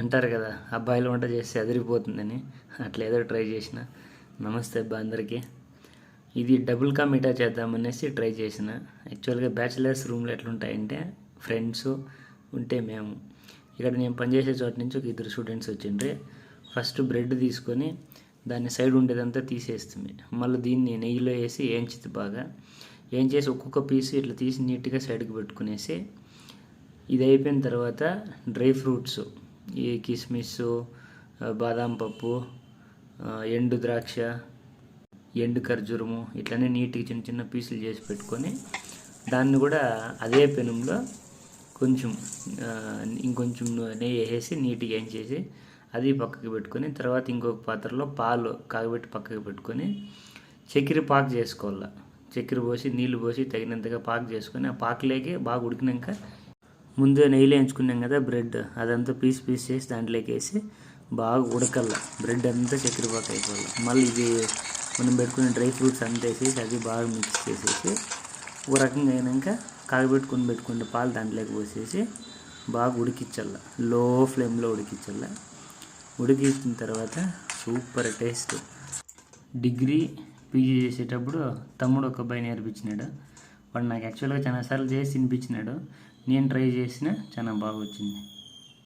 అంటారు కదా అబ్బాయిలు వంట చేస్తే అదిరిపోతుందని. అట్లా ట్రై చేసిన. నమస్తే అబ్బా అందరికీ. ఇది డబుల్ కా చేద్దామనేసి ట్రై చేసిన. యాక్చువల్గా బ్యాచిలర్స్ రూమ్లో ఎట్లుంటాయంటే ఫ్రెండ్స్ ఉంటే మేము. ఇక్కడ నేను పనిచేసే చోట నుంచి ఒక ఇద్దరు స్టూడెంట్స్ వచ్చిండ్రి. ఫస్ట్ బ్రెడ్ తీసుకొని దాన్ని సైడ్ ఉండేదంతా తీసేస్తుంది. మళ్ళీ దీన్ని నెయ్యిలో వేసి వేయించింది బాగా. ఏం చేసి ఒక్కొక్క పీసు ఇట్లా తీసి నీట్గా సైడ్కి పెట్టుకునేసి ఇది అయిపోయిన తర్వాత డ్రై ఫ్రూట్స్. ఈ కిస్మిస్ బాదాం పప్పు ఎండు ద్రాక్ష ఎండు ఖర్జూరము ఇట్లనే నీట్గా చిన్న చిన్న పీసులు చేసి పెట్టుకొని దాన్ని కూడా అదే పెనంలో కొంచెం ఇంకొంచెం నెయ్యి వేసి నీట్గా ఏం చేసి అది పక్కకి పెట్టుకొని తర్వాత ఇంకొక పాత్రలో పాలు కాగబెట్టి పక్కకి పెట్టుకొని చక్కెర పాకు చేసుకోవాలి. చక్కెర పోసి నీళ్ళు పోసి తగినంతగా పాకు చేసుకొని ఆ పాకులోకి బాగా ఉడికినాక ముందుగా నెయ్యిలో ఎంచుకున్నాం కదా బ్రెడ్ అదంతా పీస్ పీస్ చేసి దాంట్లోకి వేసి బాగా ఉడకల్ల. బ్రెడ్ అంతా చక్కెరపాక అయిపోవాలి మళ్ళీ ఇది మనం పెట్టుకునే డ్రై ఫ్రూట్స్ అంతా వేసేసి అది బాగా మిక్స్ చేసేసి ఒక రకంగా అయినాక కాగబెట్టుకుని పెట్టుకునే పాలు దాంట్లోకి పోసేసి బాగా ఉడికించాల లో ఫ్లేమ్లో ఉడికించాల ఉడికించిన తర్వాత సూపర్ టేస్ట్. డిగ్రీ పీజీ చేసేటప్పుడు తమ్ముడు ఒక అబ్బాయి నేర్పించినాడు. వాడు నాకు యాక్చువల్గా చాలా సార్లు చేసి తినిపించినాడు నేను ట్రై చేసిన చాలా బాగా వచ్చింది.